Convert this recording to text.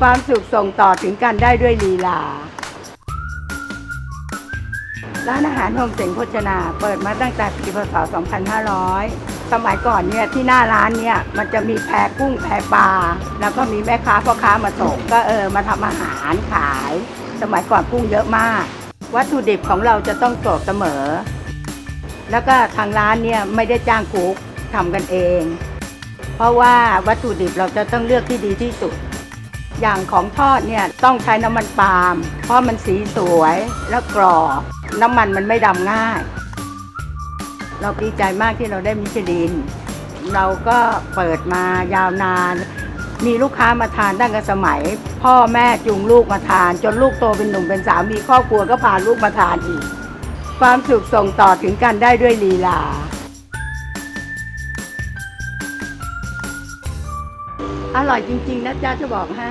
ความสุขส่งต่อถึงกันได้ด้วยลีลา ร้านอาหารโฮมเสงโภชนา เปิดมาตั้งแต่ปีพศ 2500 สมัยก่อนเนี่ยที่หน้าร้านเนี่ยมันจะมีแพกุ้งแพปลา แล้วก็มีแม่ค้าพ่อค้ามาส่งก็เออมาทำอาหารขาย สมัยก่อนกุ้งเยอะมาก วัตถุดิบของเราจะต้องสดเสมอ แล้วก็ทางร้านเนี่ยไม่ได้จ้างกุ๊กทำกันเอง เพราะว่าวัตถุดิบเราจะต้องเลือกที่ดีที่สุด อย่างของทอดเนี่ยต้องใช้น้ำมันปาล์มเพราะมันสีสวยแล้วกรอบน้ำมันมันไม่ดำง่าย เราดีใจมากที่เราได้มิชลิน เราก็เปิดมายาวนาน มีลูกค้ามาทานตั้งแต่สมัย พ่อแม่จูงลูกมาทาน จนลูกโตเป็นหนุ่มเป็นสาวมีครอบครัวก็พาลูกมาทานอีก ความสุขส่งต่อถึงกันได้ด้วยลีลา อร่อยจริง ๆ นะจ๊ะจะบอกให้